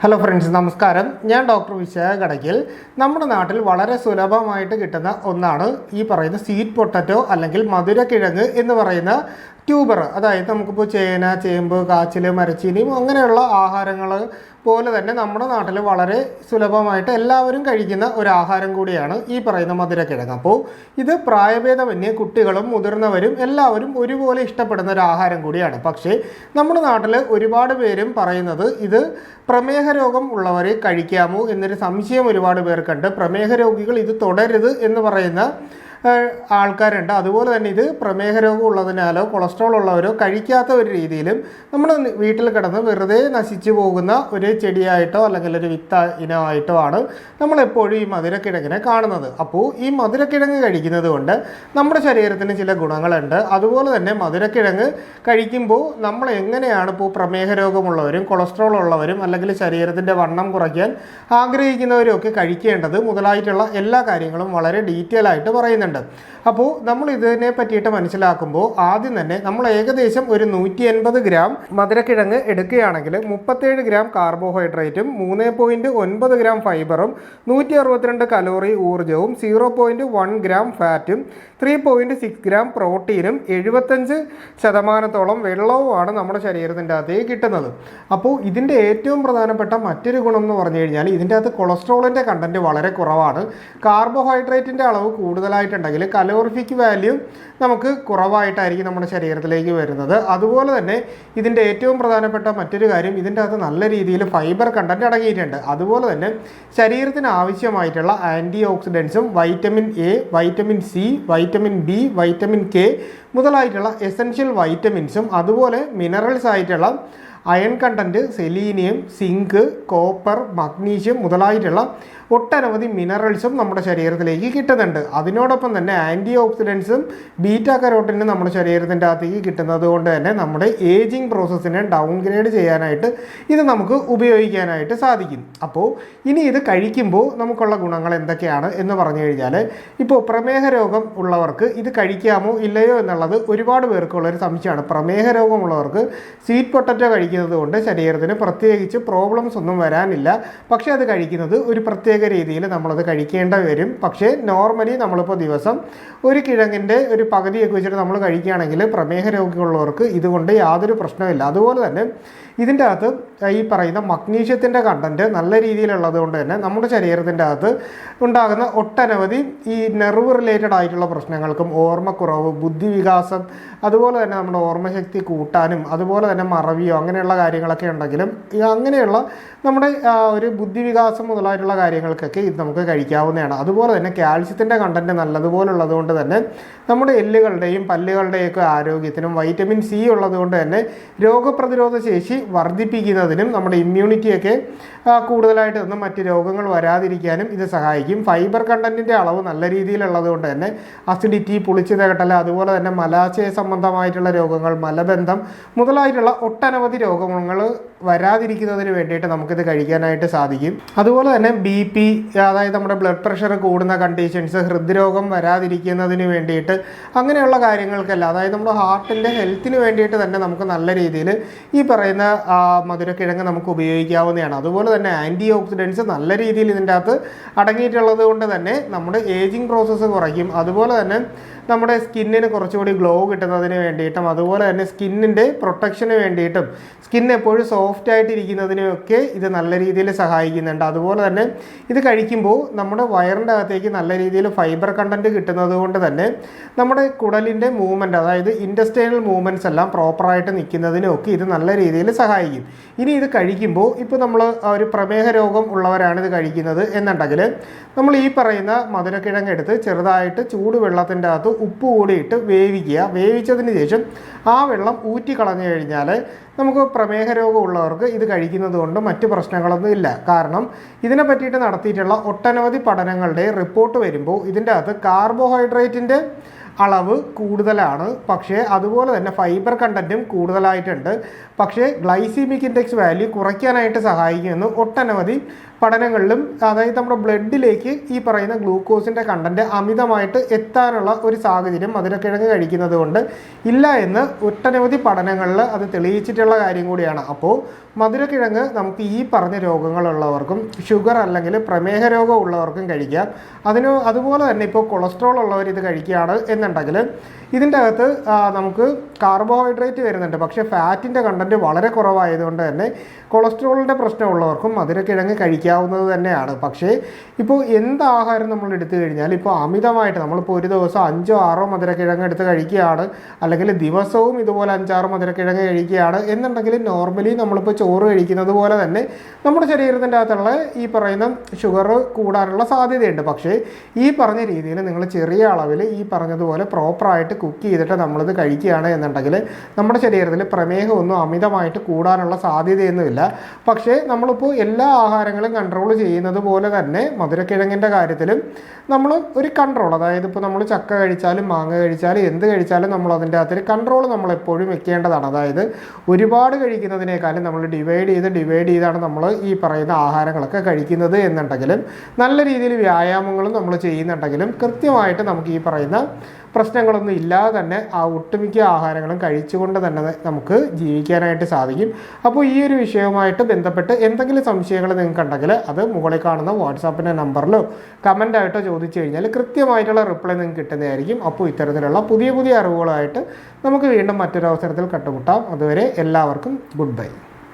Hello friends നമസ്കാരം. ഞാൻ doctor Vishakha Kadakkal. നമ്മുടെ നാട്ടിൽ വളരെ സുലഭമായിട്ട് കിട്ടുന്ന ഒന്നാണ് ഈ പറയുന്ന സ്വീറ്റ് പൊട്ടറ്റോ അല്ലെങ്കിൽ മധുരക്കിഴങ്ങ് എന്ന് പറയുന്ന ട്യൂബർ അതായത് നമുക്കിപ്പോൾ ചേന ചേമ്പ് കാച്ചിൽ മരച്ചീനിയും അങ്ങനെയുള്ള ആഹാരങ്ങൾ പോലെ തന്നെ നമ്മുടെ നാട്ടിൽ വളരെ സുലഭമായിട്ട് എല്ലാവരും കഴിക്കുന്ന ഒരു ആഹാരം കൂടിയാണ് ഈ പറയുന്ന മധുരക്കിഴങ്ങ്. അപ്പോൾ ഇത് പ്രായഭേദമന്യേ കുട്ടികളും മുതിർന്നവരും എല്ലാവരും ഒരുപോലെ ഇഷ്ടപ്പെടുന്ന ഒരു ആഹാരം കൂടിയാണ്. പക്ഷേ നമ്മുടെ നാട്ടിൽ ഒരുപാട് പേരും പറയുന്നത് ഇത് പ്രമേഹ രോഗം ഉള്ളവരെ കഴിക്കാമോ എന്നൊരു സംശയം ഒരുപാട് പേർക്കുണ്ട് പ്രമേഹ രോഗികൾ ഇത് തുടരുത് എന്ന് പറയുന്ന ആൾക്കാരുണ്ട്. അതുപോലെ തന്നെ ഇത് പ്രമേഹ രോഗം ഉള്ളതിനാലോ കൊളസ്ട്രോൾ ഉള്ളവരോ കഴിക്കാത്ത ഒരു രീതിയിലും നമ്മൾ വീട്ടിൽ കിടന്ന് വെറുതെ നശിച്ചു പോകുന്ന ഒരു ചെടിയായിട്ടോ അല്ലെങ്കിൽ ഒരു വിത്ത ഇനമായിട്ടോ ആണ് നമ്മളെപ്പോഴും ഈ മധുരക്കിഴങ്ങിനെ കാണുന്നത്. അപ്പോൾ ഈ മധുരക്കിഴങ്ങ് കഴിക്കുന്നത് കൊണ്ട് നമ്മുടെ ശരീരത്തിന് ചില ഗുണങ്ങളുണ്ട്. അതുപോലെ തന്നെ മധുരക്കിഴങ്ങ് കഴിക്കുമ്പോൾ നമ്മൾ എങ്ങനെയാണ് ഇപ്പോൾ പ്രമേഹ രോഗമുള്ളവരും കൊളസ്ട്രോൾ ഉള്ളവരും അല്ലെങ്കിൽ ശരീരത്തിന്റെ വണ്ണം കുറയ്ക്കാൻ ആഗ്രഹിക്കുന്നവരും ഒക്കെ കഴിക്കേണ്ടത് മുതലായിട്ടുള്ള എല്ലാ കാര്യങ്ങളും വളരെ ഡീറ്റെയിൽ ആയിട്ട് പറയുന്നുണ്ട്. അപ്പോൾ നമ്മൾ ഇതിനെ പറ്റിയിട്ട് മനസ്സിലാക്കുമ്പോൾ ആദ്യം തന്നെ നമ്മൾ ഏകദേശം ഒരു നൂറ്റി എൺപത് ഗ്രാം മധുരക്കിഴങ്ങ് എടുക്കുകയാണെങ്കിൽ മുപ്പത്തേഴ് ഗ്രാം കാർബോഹൈഡ്രേറ്റും മൂന്ന് പോയിന്റ് ഒൻപത് ഗ്രാം ഫൈബറും നൂറ്റി അറുപത്തിരണ്ട് കലോറി ഊർജവും സീറോ പോയിന്റ് വൺ ഗ്രാം ഫാറ്റും ത്രീ പോയിന്റ് സിക്സ് ഗ്രാം പ്രോട്ടീനും എഴുപത്തഞ്ച് ശതമാനത്തോളം വെള്ളവുമാണ് നമ്മുടെ ശരീരത്തിന്റെ അകത്തേക്ക് കിട്ടുന്നത്. അപ്പോൾ ഇതിന്റെ ഏറ്റവും പ്രധാനപ്പെട്ട മറ്റൊരു ഗുണം എന്ന് പറഞ്ഞു കഴിഞ്ഞാൽ ഇതിന്റെ അകത്ത് കൊളസ്ട്രോളിന്റെ കണ്ടന്റ് വളരെ കുറവാണ്. കാർബോഹൈഡ്രേറ്റിന്റെ അളവ് കൂടുതലായിട്ടുണ്ടെങ്കിൽ കലോറിഫിക് വാല്യൂ നമുക്ക് കുറവായിട്ടായിരിക്കും നമ്മുടെ ശരീരത്തിലേക്ക് വരുന്നത്. അതുപോലെ തന്നെ ഇതിന്റെ ഏറ്റവും പ്രധാനപ്പെട്ട മറ്റൊരു കാര്യം ഇതിന്റെ അകത്ത് നല്ല രീതിയിൽ ഫൈബർ കണ്ടന്റ് അടങ്ങിയിട്ടുണ്ട്. അതുപോലെ തന്നെ ശരീരത്തിന് ആവശ്യമായിട്ടുള്ള anti ഓക്സിഡൻസും vitamin A vitamin C vitamin B vitamin K മുതലായിട്ടുള്ള essential വൈറ്റമിൻസും അതുപോലെ മിനറൽസ് ആയിട്ടുള്ള iron content selenium zinc copper magnesium മുതലായിട്ടുള്ള ഒട്ടനവധി മിനറൽസും നമ്മുടെ ശരീരത്തിലേക്ക് കിട്ടുന്നുണ്ട്. അതിനോടൊപ്പം തന്നെ ആന്റി ഓക്സിഡൻസും ബീറ്റ കരോട്ടിനും നമ്മുടെ ശരീരത്തിന്റെ അകത്തേക്ക് കിട്ടുന്നത് കൊണ്ട് തന്നെ നമ്മുടെ ഏജിങ് പ്രോസസ്സിനെ ഡൗൺഗ്രേഡ് ചെയ്യാനായിട്ട് ഇത് നമുക്ക് ഉപയോഗിക്കാനായിട്ട് സാധിക്കും. അപ്പോൾ ഇനി ഇത് കഴിക്കുമ്പോൾ നമുക്കുള്ള ഗുണങ്ങൾ എന്തൊക്കെയാണ് എന്ന് പറഞ്ഞു കഴിഞ്ഞാൽ ഇപ്പോൾ പ്രമേഹ രോഗം ഉള്ളവർക്ക് ഇത് കഴിക്കാമോ ഇല്ലയോ എന്നുള്ളത് ഒരുപാട് പേർക്കുള്ളൊരു സംശയമാണ്. പ്രമേഹ രോഗമുള്ളവർക്ക് സ്വീറ്റ് പൊട്ടറ്റോ കഴിക്കുന്നത് കൊണ്ട് ശരീരത്തിന് പ്രത്യേകിച്ച് പ്രോബ്ലംസ് ഒന്നും വരാനില്ല. പക്ഷേ അത് കഴിക്കുന്നത് ഒരു പ്രത്യേക രീതിയിൽ നമ്മളത് കഴിക്കേണ്ടി വരും. പക്ഷേ നോർമലി നമ്മളിപ്പോൾ ദിവസം ഒരു കിഴങ്ങിന്റെ ഒരു പകുതിയൊക്കെ വെച്ചിട്ട് നമ്മൾ കഴിക്കുകയാണെങ്കിൽ പ്രമേഹ രോഗികളുള്ളവർക്ക് ഇതുകൊണ്ട് യാതൊരു പ്രശ്നമില്ല അതുപോലെ തന്നെ ഇതിന്റെ അകത്ത് ഈ പറയുന്ന മഗ്നീഷ്യത്തിന്റെ കണ്ടന്റ് നല്ല രീതിയിലുള്ളത് കൊണ്ട് തന്നെ നമ്മുടെ ശരീരത്തിന്റെ അകത്ത് ഉണ്ടാകുന്ന ഒട്ടനവധി ഈ നെർവ് റിലേറ്റഡ് ആയിട്ടുള്ള പ്രശ്നങ്ങൾക്കും ഓർമ്മക്കുറവ് ബുദ്ധിവികാസം അതുപോലെ തന്നെ നമ്മുടെ ഓർമ്മശക്തി കൂട്ടാനും അതുപോലെ തന്നെ മറവിയോ അങ്ങനെയുള്ള കാര്യങ്ങളൊക്കെ ഉണ്ടെങ്കിലും അങ്ങനെയുള്ള നമ്മുടെ ഒരു ബുദ്ധിവികാസം മുതലായിട്ടുള്ള കാര്യങ്ങൾക്കൊക്കെ ഇത് നമുക്ക് കഴിക്കാവുന്നതാണ്. അതുപോലെ തന്നെ കാൽസ്യത്തിന്റെ കണ്ടന്റ് നല്ലതുപോലെ ഉള്ളതുകൊണ്ട് തന്നെ നമ്മുടെ എല്ലുകളുടെയും പല്ലുകളുടെയൊക്കെ ആരോഗ്യത്തിനും വൈറ്റമിൻ സി ഉള്ളതുകൊണ്ട് തന്നെ രോഗപ്രതിരോധ ശേഷി വർദ്ധിപ്പിക്കുന്നതിനും നമ്മുടെ ഇമ്മ്യൂണിറ്റിയൊക്കെ കൂടുതലായിട്ട് ഒന്നും മറ്റ് രോഗങ്ങൾ വരാതിരിക്കാനും ഇത് സഹായിക്കും. ഫൈബർ കണ്ടന്റിന്റെ അളവ് നല്ല രീതിയിലുള്ളത് കൊണ്ട് തന്നെ അസിഡിറ്റി പുളിച്ചു തകട്ടൽ അതുപോലെ തന്നെ മലാശയ സംബന്ധമായിട്ടുള്ള രോഗങ്ങൾ മലബന്ധം മുതലായിട്ടുള്ള ഒട്ടനവധി രോഗങ്ങൾ വരാതിരിക്കുന്നതിന് വേണ്ടിയിട്ട് നമുക്കിത് കഴിക്കാനായിട്ട് സാധിക്കും. അതുപോലെ തന്നെ ബി പി അതായത് നമ്മുടെ ബ്ലഡ് പ്രഷർ കൂടുന്ന കണ്ടീഷൻസ് ഹൃദ്രോഗം വരാതിരിക്കുന്നതിന് വേണ്ടിയിട്ട് അങ്ങനെയുള്ള കാര്യങ്ങൾക്കല്ല. അതായത് നമ്മുടെ ഹാർട്ടിന്റെ ഹെൽത്തിന് വേണ്ടിയിട്ട് തന്നെ നമുക്ക് നല്ല രീതിയിൽ ഈ പറയുന്ന മധുരക്കിഴങ്ങ് നമുക്ക് ഉപയോഗിക്കാവുന്നതാണ്. അതുപോലെ തന്നെ ആന്റി ഓക്സിഡൻസ് നല്ല രീതിയിൽ ഇതിന്റെ അകത്ത് അടങ്ങിയിട്ടുള്ളത് കൊണ്ട് തന്നെ നമ്മുടെ ഏജിങ് പ്രോസസ്സ് കുറയ്ക്കും. അതുപോലെ തന്നെ നമ്മുടെ സ്കിന്നിന് കുറച്ചുകൂടി ഗ്ലോ കിട്ടുന്നതിന് വേണ്ടിയിട്ടും അതുപോലെ തന്നെ സ്കിന്നിന്റെ പ്രൊട്ടക്ഷന് വേണ്ടിയിട്ടും സ്കിൻ എപ്പോഴും സോഫ്റ്റ് ആയിട്ടിരിക്കുന്നതിനൊക്കെ ഇത് നല്ല രീതിയിൽ സഹായിക്കുന്നുണ്ട്. അതുപോലെ തന്നെ ഇത് കഴിക്കുമ്പോൾ നമ്മുടെ വയറിന്റെ അകത്തേക്ക് നല്ല രീതിയിൽ ഫൈബർ കണ്ടന്റ് കിട്ടുന്നത് കൊണ്ട് തന്നെ നമ്മുടെ കുടലിന്റെ മൂവ്മെന്റ് അതായത് ഇൻഡസ്ട്രിയൽ മൂവ്മെന്റ്സ് എല്ലാം പ്രോപ്പറായിട്ട് നിൽക്കുന്നതിനും ഒക്കെ ഇത് നല്ല രീതിയിൽ സഹായിക്കും. ഇനി ഇത് കഴിക്കുമ്പോൾ ഇപ്പോൾ നമ്മൾ ഒരു പ്രമേഹ രോഗം ഉള്ളവരാണ് ഇത് കഴിക്കുന്നത് എന്നുണ്ടെങ്കിൽ നമ്മൾ ഈ പറയുന്ന മധുരക്കിഴങ്ങ് എടുത്ത് ചെറുതായിട്ട് ചൂടുവെള്ളത്തിന്റെ അകത്ത് ഉപ്പ് കൂടിയിട്ട് വേവിക്കുക. വേവിച്ചതിന് ശേഷം ആ വെള്ളം ഊറ്റി കളഞ്ഞു കഴിഞ്ഞാൽ നമുക്ക് പ്രമേഹ രോഗമുള്ളവർക്ക് ഇത് കഴിക്കുന്നത് കൊണ്ട് മറ്റ് പ്രശ്നങ്ങളൊന്നും ഇല്ല. കാരണം ഇതിനെ പറ്റിയിട്ട് നടത്തിയിട്ടുള്ള ഒട്ടനവധി പഠനങ്ങളുടെ റിപ്പോർട്ട് വരുമ്പോൾ ഇതിന്റെ അകത്ത് കാർബോഹൈഡ്രേറ്റിന്റെ അളവ് കൂടുതലാണ്. പക്ഷേ അതുപോലെ തന്നെ ഫൈബർ കണ്ടന്റും കൂടുതലായിട്ടുണ്ട്. പക്ഷേ ഗ്ലൈസീമിക് ഇൻഡെക്സ് വാല്യൂ കുറയ്ക്കാനായിട്ട് സഹായിക്കുമെന്ന് ഒട്ടനവധി പഠനങ്ങളിലും അതായത് നമ്മുടെ ബ്ലഡിലേക്ക് ഈ പറയുന്ന ഗ്ലൂക്കോസിന്റെ കണ്ടന്റ് അമിതമായിട്ട് എത്താനുള്ള ഒരു സാഹചര്യം മധുരക്കിഴങ്ങ് കഴിക്കുന്നത് കൊണ്ട് ഇല്ല എന്ന് ഒട്ടനവധി പഠനങ്ങളിൽ അത് തെളിയിച്ചിട്ടുള്ള കാര്യം കൂടിയാണ്. അപ്പോൾ മധുരക്കിഴങ്ങ് നമുക്ക് ഈ പറഞ്ഞ രോഗങ്ങളുള്ളവർക്കും ഷുഗർ അല്ലെങ്കിൽ പ്രമേഹ രോഗം ഉള്ളവർക്കും കഴിക്കാം. അതിന് അതുപോലെ തന്നെ ഇപ്പോൾ കൊളസ്ട്രോൾ ഉള്ളവർ ഇത് കഴിക്കുകയാണ് എന്നുണ്ടെങ്കിൽ ഇതിന്റെ അകത്ത് നമുക്ക് കാർബോഹൈഡ്രേറ്റ് വരുന്നുണ്ട്. പക്ഷേ ഫാറ്റിന്റെ കണ്ടന്റ് വളരെ കുറവായതുകൊണ്ട് തന്നെ കൊളസ്ട്രോളിന്റെ പ്രശ്നമുള്ളവർക്കും മധുരക്കിഴങ്ങ് കഴിക്കാവുന്നത് തന്നെയാണ്. പക്ഷേ ഇപ്പോൾ എന്ത് ആഹാരം നമ്മൾ എടുത്തു കഴിഞ്ഞാൽ ഇപ്പോൾ അമിതമായിട്ട് നമ്മളിപ്പോൾ ഒരു ദിവസം അഞ്ചോ ആറോ മധുരക്കിഴങ്ങ് എടുത്ത് കഴിക്കുകയാണ്. അല്ലെങ്കിൽ ദിവസവും ഇതുപോലെ അഞ്ചാറ് മധുരക്കിഴങ്ങ് കഴിക്കുകയാണ്. എന്നുണ്ടെങ്കിൽ നോർമലി നമ്മളിപ്പോൾ ചോറ് കഴിക്കുന്നത് പോലെ തന്നെ നമ്മുടെ ശരീരത്തിന്റെ അകത്തുള്ള ഈ പറയുന്ന ഷുഗർ കൂടാനുള്ള സാധ്യതയുണ്ട്. പക്ഷേ ഈ പറഞ്ഞ രീതിയിൽ നിങ്ങൾ ചെറിയ അളവിൽ ഈ പറഞ്ഞതുപോലെ പ്രോപ്പറായിട്ട് കുക്ക് ചെയ്തിട്ട് നമ്മളിത് കഴിക്കുകയാണ് എന്നുണ്ടെങ്കിൽ നമ്മുടെ ശരീരത്തിൽ പ്രമേഹമൊന്നും അമിതമായിട്ട് കൂടാനുള്ള സാധ്യതയൊന്നുമില്ല. പക്ഷേ നമ്മളിപ്പോൾ എല്ലാ ആഹാരങ്ങളും കൺട്രോൾ ചെയ്യുന്നത് പോലെ തന്നെ മധുരക്കിഴങ്ങിന്റെ കാര്യത്തിലും നമ്മൾ ഒരു കൺട്രോൾ അതായത് ഇപ്പോൾ നമ്മൾ ചക്ക കഴിച്ചാലും മാങ്ങ കഴിച്ചാലും എന്ത് കഴിച്ചാലും നമ്മൾ അതിന്റെ അകത്തൊരു കൺട്രോൾ നമ്മൾ എപ്പോഴും വെക്കേണ്ടതാണ്. അതായത് ഒരുപാട് കഴിക്കുന്നതിനേക്കാളും നമ്മൾ ഡിവൈഡ് ചെയ്ത് ഡിവൈഡ് ചെയ്താണ് നമ്മൾ ഈ പറയുന്ന ആഹാരങ്ങളൊക്കെ കഴിക്കുന്നത് എന്നുണ്ടെങ്കിലും നല്ല രീതിയിൽ വ്യായാമങ്ങളും നമ്മൾ ചെയ്യുന്നുണ്ടെങ്കിലും കൃത്യമായിട്ട് നമുക്ക് ഈ പറയുന്ന പ്രശ്നങ്ങളൊന്നും ഇല്ലാതെ തന്നെ ആ ഒട്ടുമിക്ക ആഹാരങ്ങളും കഴിച്ചുകൊണ്ട് തന്നെ നമുക്ക് ജീവിക്കാനായിട്ട് സാധിക്കും. അപ്പോൾ ഈ ഒരു വിഷയവുമായിട്ട് ബന്ധപ്പെട്ട് എന്തെങ്കിലും സംശയങ്ങൾ നിങ്ങൾക്ക് ഉണ്ടെങ്കിൽ അത് മുകളിൽ കാണുന്ന വാട്സാപ്പിന്റെ നമ്പറിലോ കമന്റായിട്ടോ ചോദിച്ചു കഴിഞ്ഞാൽ കൃത്യമായിട്ടുള്ള റിപ്ലൈ നിങ്ങൾക്ക് കിട്ടുന്നതായിരിക്കും. അപ്പോൾ ഇത്തരത്തിലുള്ള പുതിയ പുതിയ അറിവുകളായിട്ട് നമുക്ക് വീണ്ടും മറ്റൊരവസരത്തിൽ കണ്ടുമുട്ടാം. അതുവരെ എല്ലാവർക്കും ഗുഡ് ബൈ